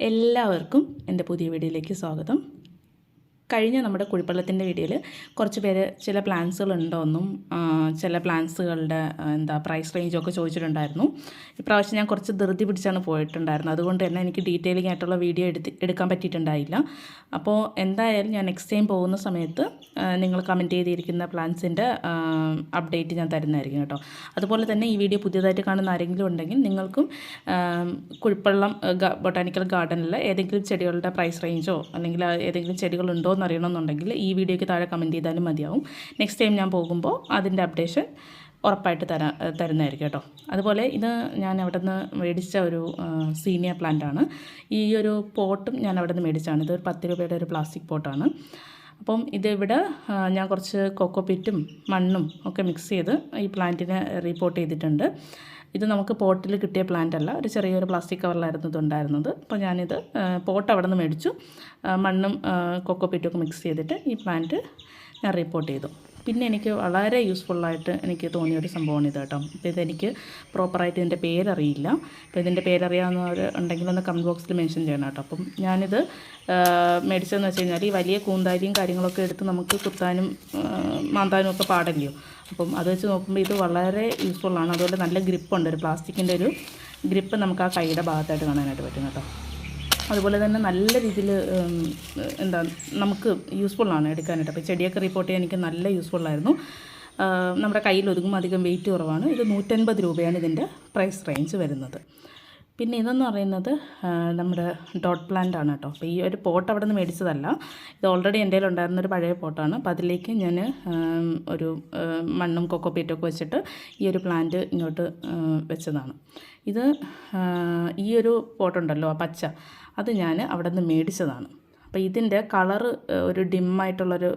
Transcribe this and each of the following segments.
എല്ലാവർക്കും എന്റെ പുതിയ വീഡിയോയിലേക്ക് സ്വാഗതം. കഴിഞ്ഞ നമ്മുടെ കുഴിപ്പള്ളത്തിന്റെ വീഡിയോയിൽ കുറച്ച് പേര് ചില പ്ലാൻസുകളുണ്ടോയെന്നും ചില പ്ലാൻസുകളുടെ എന്താ പ്രൈസ് റേഞ്ചൊക്കെ ചോദിച്ചിട്ടുണ്ടായിരുന്നു. ഇപ്രാവശ്യം ഞാൻ കുറച്ച് ധൃതി പിടിച്ചാണ് പോയിട്ടുണ്ടായിരുന്നത്. അതുകൊണ്ട് തന്നെ എനിക്ക് ഡീറ്റെയിലിംഗ് ആയിട്ടുള്ള വീഡിയോ എടുത്ത് എടുക്കാൻ പറ്റിയിട്ടുണ്ടായില്ല. അപ്പോൾ എന്തായാലും ഞാൻ നെക്സ്റ്റ് ടൈം പോകുന്ന സമയത്ത് നിങ്ങൾ കമന്റ് ചെയ്തിരിക്കുന്ന പ്ലാൻസിന്റെ അപ്ഡേറ്റ് ഞാൻ തരുന്നതായിരിക്കും കേട്ടോ. അതുപോലെ തന്നെ ഈ വീഡിയോ പുതിയതായിട്ട് കാണുന്ന ആരെങ്കിലും ഉണ്ടെങ്കിൽ നിങ്ങൾക്കും കുഴിപ്പള്ളം ബൊട്ടാനിക്കൽ ഗാർഡനിൽ ഏതെങ്കിലും ചെടികളുടെ പ്രൈസ് റേഞ്ചോ അല്ലെങ്കിൽ ഏതെങ്കിലും ചെടികളുണ്ടോ എന്ന് അറിയണമെന്നുണ്ടെങ്കിൽ ഈ വീഡിയോയ്ക്ക് താഴെ കമന്റ് ചെയ്താലും മതിയാവും. നെക്സ്റ്റ് ടൈം ഞാൻ പോകുമ്പോൾ അതിന്റെ അപ്ഡേഷൻ ഉറപ്പായിട്ട് തരാ തരുന്നതായിരിക്കും കേട്ടോ. അതുപോലെ ഇത് ഞാൻ അവിടെ നിന്ന് മേടിച്ച ഒരു സീനിയർ പ്ലാന്റ് ആണ്. ഈ ഒരു പോട്ടും ഞാൻ അവിടെ നിന്ന് മേടിച്ചാണ് ഇതൊരു പത്ത് രൂപയുടെ ഒരു പ്ലാസ്റ്റിക് പോട്ടാണ്. അപ്പം ഇതിവിടെ ഞാൻ കുറച്ച് കൊക്കോപിറ്റും മണ്ണും ഒക്കെ മിക്സ് ചെയ്ത് ഈ പ്ലാന്റിനെ റിപ്പോർട്ട് ചെയ്തിട്ടുണ്ട്. ഇത് നമുക്ക് പോട്ടിൽ കിട്ടിയ പ്ലാന്റ് അല്ല. ഒരു ചെറിയൊരു പ്ലാസ്റ്റിക് കവറിലായിരുന്നു ഇതുണ്ടായിരുന്നത്. അപ്പോൾ ഞാനിത് പോട്ട് അവിടെ നിന്ന് മേടിച്ചു മണ്ണും കൊക്കോ പിറ്റൊക്കെ മിക്സ് ചെയ്തിട്ട് ഈ പ്ലാന്റ് ഞാൻ റിപ്പോർട്ട് ചെയ്തു. പിന്നെ എനിക്ക് വളരെ യൂസ്ഫുള്ളായിട്ട് എനിക്ക് തോന്നിയൊരു സംഭവമാണ് ഇത് കേട്ടോ. അപ്പോൾ ഇതെനിക്ക് പ്രോപ്പറായിട്ട് ഇതിന്റെ പേരറിയില്ല. അപ്പോൾ ഇതിന്റെ പേരറിയാവുന്നവർ ഉണ്ടെങ്കിൽ ഒന്ന് കമന്റ് ബോക്സിൽ മെൻഷൻ ചെയ്യണം കേട്ടോ. അപ്പം ഞാനിത് മേടിച്ചതെന്ന് വെച്ച് കഴിഞ്ഞാൽ ഈ വലിയ കൂന്താരിയും കാര്യങ്ങളൊക്കെ എടുത്ത് നമുക്ക് കുത്താനും മാന്താനും ഒക്കെ പാടല്ലയോ. അപ്പം അത് വെച്ച് നോക്കുമ്പോൾ ഇത് വളരെ യൂസ്ഫുള്ളാണ് അതുപോലെ നല്ല ഗ്രിപ്പുണ്ട് ഒരു പ്ലാസ്റ്റിക്കിന്റെ ഒരു ഗ്രിപ്പ് നമുക്ക് ആ കൈയുടെ ഭാഗത്തായിട്ട് കാണാനായിട്ട് പറ്റും കേട്ടോ. അതുപോലെ തന്നെ നല്ല രീതിയിൽ എന്താ നമുക്ക് യൂസ്ഫുള്ളാണ് എടുക്കാനായിട്ട്. അപ്പോൾ ചെടിയൊക്കെ റിപ്പോർട്ട് ചെയ്യാൻ എനിക്ക് നല്ല യൂസ്ഫുള്ളായിരുന്നു നമ്മുടെ കയ്യിൽ ഒതുങ്ങും അധികം വെയിറ്റ് കുറവാണ്. ഇത് നൂറ്റൻപത് രൂപയാണ് ഇതിന്റെ പ്രൈസ് റേഞ്ച് വരുന്നത്. പിന്നെ ഇതെന്ന് പറയുന്നത് നമ്മുടെ ഡോട്ട് പ്ലാന്റ് ആണ് കേട്ടോ. അപ്പോൾ ഈ ഒരു പോട്ട് അവിടെ നിന്ന് മേടിച്ചതല്ല. ഇത് ഓൾറെഡി എന്റെ ഉണ്ടായിരുന്ന ഒരു പഴയ പോട്ടാണ്. അപ്പോൾ അതിലേക്ക് ഞാൻ ഒരു മണ്ണും കൊക്കോ പീറ്റൊക്കെ വെച്ചിട്ട് ഈ ഒരു പ്ലാന്റ് ഇങ്ങോട്ട് വെച്ചതാണ്. ഇത് ഈ ഒരു പോട്ടുണ്ടല്ലോ ആ പച്ച. അത് ഞാൻ അവിടെ നിന്ന് മേടിച്ചതാണ്. അപ്പോൾ ഇതിന്റെ കളറ് ഒരു ഡിമ്മായിട്ടുള്ളൊരു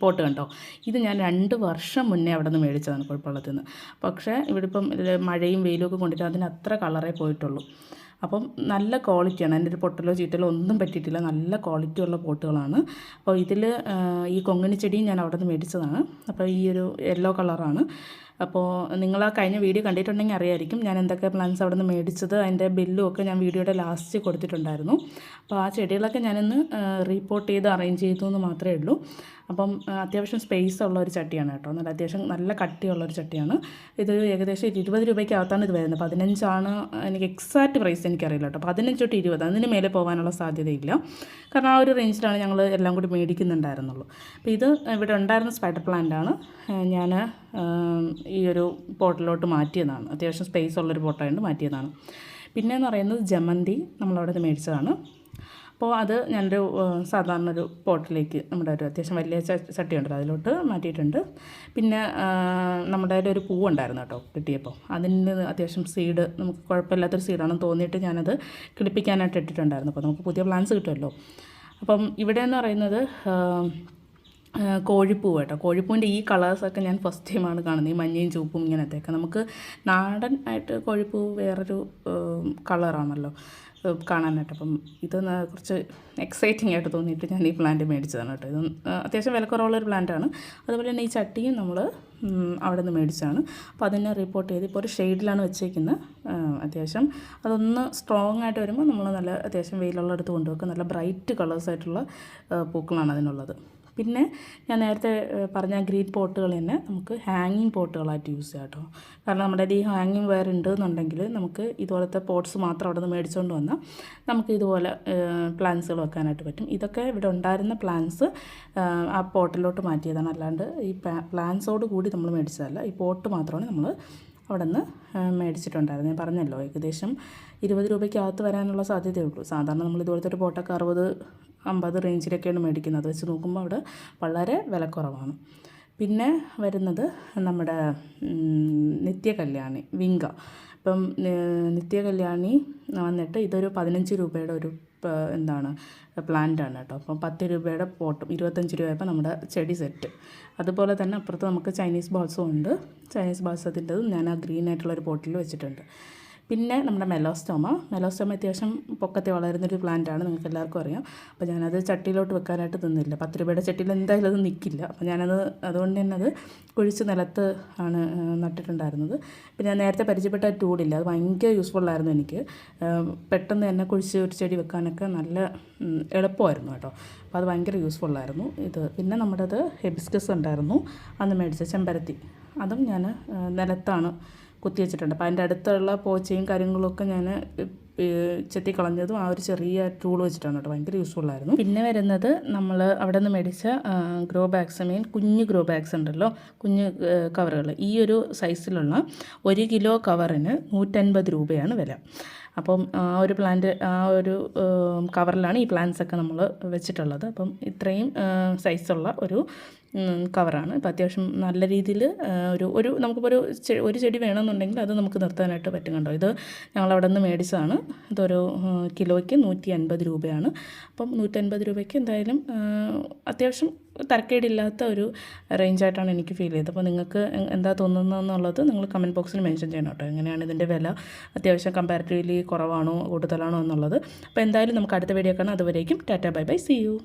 പോട്ട് കണ്ടോ? ഇത് ഞാൻ രണ്ട് വർഷം മുന്നേ അവിടെ നിന്ന് മേടിച്ചതാണ് കുഴപ്പമുള്ളത് നിന്ന്. പക്ഷേ ഇവിടെ ഇപ്പം മഴയും വെയിലും ഒക്കെ കൊണ്ടിട്ട് അതിന് അത്ര കളറേ പോയിട്ടുള്ളൂ. അപ്പം നല്ല ക്വാളിറ്റിയാണ്. അതിന്റെ ഒരു പൊട്ടലോ ചീറ്റലോ ഒന്നും പറ്റിയിട്ടില്ല. നല്ല ക്വാളിറ്റി ഉള്ള പോട്ടുകളാണ്. അപ്പോൾ ഇതിൽ ഈ കൊങ്ങിണി ചെടിയും ഞാൻ അവിടെ നിന്ന് മേടിച്ചതാണ്. അപ്പോൾ ഈ ഒരു യെല്ലോ കളറാണ്. അപ്പോൾ നിങ്ങൾ ആ കഴിഞ്ഞ വീഡിയോ കണ്ടിട്ടുണ്ടെങ്കിൽ അറിയായിരിക്കും ഞാൻ എന്തൊക്കെ പ്ലാന്റ്സ് അവിടെ നിന്ന് മേടിച്ചത് അതിന്റെ ബില്ലും ഒക്കെ ഞാൻ വീഡിയോയുടെ ലാസ്റ്റ് കൊടുത്തിട്ടുണ്ടായിരുന്നു. അപ്പോൾ ആ ചെടികളൊക്കെ ഞാനിന്ന് റീപ്പോർട്ട് ചെയ്ത് അറേഞ്ച് ചെയ്തു എന്ന് മാത്രമേ ഉള്ളൂ. അപ്പം അത്യാവശ്യം സ്പേസ് ഉള്ള ഒരു ചട്ടിയാണ് കേട്ടോ. നല്ല അത്യാവശ്യം നല്ല കട്ടിയുള്ള ഒരു ചട്ടിയാണ്. ഇത് ഏകദേശം ഇരുപത് രൂപയ്ക്കകത്താണ് ഇത് വരുന്നത്. പതിനഞ്ചാണ് എനിക്ക് എക്സാക്റ്റ് പ്രൈസ് എനിക്കറിയില്ല കേട്ടോ. പതിനഞ്ച് തൊട്ട് ഇരുപത് അതിന് മേലെ പോകാനുള്ള സാധ്യതയില്ല. കാരണം ആ ഒരു റേഞ്ചിലാണ് ഞങ്ങൾ എല്ലാം കൂടി മേടിക്കുന്നുണ്ടായിരുന്നുള്ളൂ. അപ്പോൾ ഇത് ഇവിടെ ഉണ്ടായിരുന്ന സ്പൈഡർ പ്ലാന്റ് ആണ്. ഞാൻ ഈ ഒരു പോട്ടിലോട്ട് മാറ്റിയതാണ്. അത്യാവശ്യം സ്പേസ് ഉള്ളൊരു പോട്ടായതുകൊണ്ട് മാറ്റിയതാണ്. പിന്നെയെന്ന് പറയുന്നത് ജമന്തി നമ്മളവിടെ നിന്ന് മേടിച്ചതാണ്. അപ്പോൾ അത് ഞാനൊരു സാധാരണ ഒരു പോട്ടിലേക്ക് നമ്മുടെ ഒരു അത്യാവശ്യം വലിയ ചട്ടി ഉണ്ടല്ലോ അതിലോട്ട് മാറ്റിയിട്ടുണ്ട്. പിന്നെ നമ്മുടെ ഒരു പൂവുണ്ടായിരുന്നു കേട്ടോ കിട്ടിയപ്പോൾ അതിന് അത്യാവശ്യം സീഡ് നമുക്ക് കുഴപ്പമില്ലാത്തൊരു സീഡാണെന്ന് തോന്നിയിട്ട് ഞാനത് കിളിപ്പിക്കാനായിട്ട് ഇട്ടിട്ടുണ്ടായിരുന്നു. അപ്പോൾ നമുക്ക് പുതിയ പ്ലാന്റ്സ് കിട്ടുമല്ലോ. അപ്പം ഇവിടെ എന്ന് പറയുന്നത് കോഴിപ്പൂവ് കേട്ടോ. കോഴിപ്പൂവിന്റെ ഈ കളേഴ്സൊക്കെ ഞാൻ ഫസ്റ്റ് ടൈമാണ് കാണുന്നത്. ഈ മഞ്ഞയും ചുവപ്പും ഇങ്ങനത്തെയൊക്കെ നമുക്ക് നാടൻ ആയിട്ട് കോഴിപ്പൂ വേറൊരു കളറാണല്ലോ കാണാനായിട്ട്. അപ്പം ഇത് കുറച്ച് എക്സൈറ്റിംഗ് ആയിട്ട് തോന്നിയിട്ട് ഞാൻ ഈ പ്ലാന്റ് മേടിച്ചതാണ് കേട്ടോ. ഇത് അത്യാവശ്യം വിലക്കുറവുള്ളൊരു പ്ലാന്റാണ് അതുപോലെ തന്നെ ഈ ചട്ടിയും നമ്മൾ അവിടെ നിന്ന് മേടിച്ചതാണ്. അപ്പോൾ അതിനെ റിപ്പോർട്ട് ചെയ്ത് ഇപ്പോൾ ഒരു ഷെയ്ഡിലാണ് വെച്ചേക്കുന്നത് അത്യാവശ്യം അതൊന്ന് സ്ട്രോങ് ആയിട്ട് വരുമ്പോൾ നമ്മൾ നല്ല അത്യാവശ്യം വെയിലുള്ള അടുത്ത് കൊണ്ടുവെക്കുക നല്ല ബ്രൈറ്റ് കളേഴ്സ് ആയിട്ടുള്ള ആ, പൂക്കളാണ് അതിനുള്ളത്. പിന്നെ ഞാൻ നേരത്തെ പറഞ്ഞ ഗ്രീൻ പോട്ടുകൾ തന്നെ നമുക്ക് ഹാങ്ങിങ് പോട്ടുകളായിട്ട് യൂസ് ചെയ്യാം കേട്ടോ. കാരണം നമ്മുടെ ഈ ഹാങ്ങിങ് വയർ ഉണ്ട് എന്നുണ്ടെങ്കിൽ നമുക്ക് ഇതുപോലത്തെ പോട്ട്സ് മാത്രം അവിടെ നിന്ന് മേടിച്ചുകൊണ്ട് വന്നാൽ നമുക്ക് ഇതുപോലെ പ്ലാന്റ്സുകൾ വെക്കാനായിട്ട് പറ്റും. ഇതൊക്കെ ഇവിടെ ഉണ്ടായിരുന്ന പ്ലാന്റ്സ് ആ പോട്ടിലോട്ട് മാറ്റിയതാണ്. അല്ലാണ്ട് ഈ പ്ലാന്റ്സോട് കൂടി നമ്മൾ മേടിച്ചതല്ല. ഈ പോട്ട് മാത്രമാണ് നമ്മൾ അവിടെ നിന്ന് മേടിച്ചിട്ടുണ്ടായിരുന്നു ഞാൻ പറഞ്ഞല്ലോ ഏകദേശം ഇരുപത് രൂപയ്ക്കകത്ത് വരാനുള്ള സാധ്യതയുള്ളൂ സാധാരണ നമ്മൾ ഇതുപോലത്തെ ഒരു പോട്ടൊക്കെ അറുപത് അമ്പത് റേഞ്ചിലൊക്കെയാണ് മേടിക്കുന്നത്. വെച്ച് നോക്കുമ്പോൾ അവിടെ വളരെ വിലക്കുറവാണ്. പിന്നെ വരുന്നത് നമ്മുടെ നിത്യ കല്യാണി വിങ്ക. ഇപ്പം നിത്യ കല്യാണി വന്നിട്ട് ഇതൊരു പതിനഞ്ച് രൂപയുടെ ഒരു എന്താണ് പ്ലാന്റാണ് കേട്ടോ. അപ്പം പത്ത് രൂപയുടെ പോട്ടും ഇരുപത്തഞ്ച് രൂപയപ്പോൾ നമ്മുടെ ചെടി സെറ്റ്. അതുപോലെ തന്നെ അപ്പുറത്ത് നമുക്ക് ചൈനീസ് ബോൾസും ഉണ്ട്. ചൈനീസ് ബോൾസത്തിന്റെതും ഞാൻ ആ ഗ്രീൻ ആയിട്ടുള്ള ഒരു പോട്ടിൽ വെച്ചിട്ടുണ്ട്. പിന്നെ നമ്മുടെ മെലോസ്റ്റോമ. മെലോസ്റ്റോമ അത്യാവശ്യം പൊക്കത്തി വളരുന്നൊരു പ്ലാന്റാണ് നിങ്ങൾക്ക് എല്ലാവർക്കും അറിയാം. അപ്പോൾ ഞാനത് ചട്ടിയിലോട്ട് വെക്കാനായിട്ട് നിന്നില്ല പത്ത് രൂപയുടെ ചട്ടിയിൽ എന്തായാലും അത് നിൽക്കില്ല അപ്പോൾ ഞാനത് അതുകൊണ്ട് തന്നെ അത് കുഴിച്ച് നിലത്ത് ആണ് നട്ടിട്ടുണ്ടായിരുന്നത്. പിന്നെ ഞാൻ നേരത്തെ പരിചയപ്പെട്ട ടൂളില്ല അത് ഭയങ്കര യൂസ്ഫുള്ളായിരുന്നു എനിക്ക്. പെട്ടെന്ന് തന്നെ കുഴിച്ച് ഒരു ചെടി വെക്കാനൊക്കെ നല്ല എളുപ്പമായിരുന്നു കേട്ടോ. അപ്പോൾ അത് ഭയങ്കര യൂസ്ഫുള്ളായിരുന്നു ഇത്. പിന്നെ നമ്മുടേത് ഹെബിസ്കസ് ഉണ്ടായിരുന്നു. അന്ന് മേടിച്ച ചെമ്പരത്തി. അതും ഞാൻ നിലത്താണ് കുത്തി വെച്ചിട്ടുണ്ട്. അപ്പോൾ അതിന്റെ അടുത്തുള്ള പോച്ചയും കാര്യങ്ങളൊക്കെ ഞാൻ ചെത്തി കളഞ്ഞതും ആ ഒരു ചെറിയ ടൂൾ വെച്ചിട്ടാണ് കേട്ടോ. ഭയങ്കര ആയിരുന്നു. പിന്നെ വരുന്നത് നമ്മൾ അവിടെ നിന്ന് മേടിച്ച ഗ്രോ ബാഗ്സ് മീൻ കുഞ്ഞ് ഗ്രോ ബാഗ്സ് ഉണ്ടല്ലോ. കുഞ്ഞ് കവറുകൾ ഈ ഒരു സൈസിലുള്ള ഒരു കിലോ കവറിന് നൂറ്റൻപത് രൂപയാണ് വില. അപ്പം ആ ഒരു പ്ലാന്റ് ആ ഒരു കവറിലാണ് ഈ പ്ലാന്റ്സ് ഒക്കെ നമ്മൾ വെച്ചിട്ടുള്ളത്. അപ്പം ഇത്രയും സൈസുള്ള ഒരു കവറാണ് ഇപ്പം അത്യാവശ്യം നല്ല രീതിയിൽ ഒരു ഒരു നമുക്കിപ്പോൾ ഒരു ഒരു ചെടി വേണമെന്നുണ്ടെങ്കിൽ അത് നമുക്ക് നിർത്താനായിട്ട് പറ്റും കണ്ടോ? ഇത് ഞങ്ങൾ അവിടെ നിന്ന് മേടിച്ചതാണ്. ഇതൊരു കിലോയ്ക്ക് നൂറ്റി അൻപത് രൂപയാണ്. അപ്പം നൂറ്റൻപത് രൂപയ്ക്ക് എന്തായാലും അത്യാവശ്യം തരക്കേടില്ലാത്ത ഒരു റേഞ്ചായിട്ടാണ് എനിക്ക് ഫീൽ ചെയ്തത്. അപ്പോൾ നിങ്ങൾക്ക് എന്താ തോന്നുന്നതെന്നുള്ളത് നിങ്ങൾ കമന്റ് ബോക്സിൽ മെൻഷൻ ചെയ്യണം കേട്ടോ. എങ്ങനെയാണ് ഇതിന്റെ വില? അത്യാവശ്യം കമ്പാരിറ്റീവ്ലി കുറവാണോ കൂടുതലാണോ എന്നുള്ളത്. അപ്പോൾ എന്തായാലും നമുക്ക് അടുത്ത വീഡിയോ കാണാം. അതുവരേക്കും tata bye bye. See you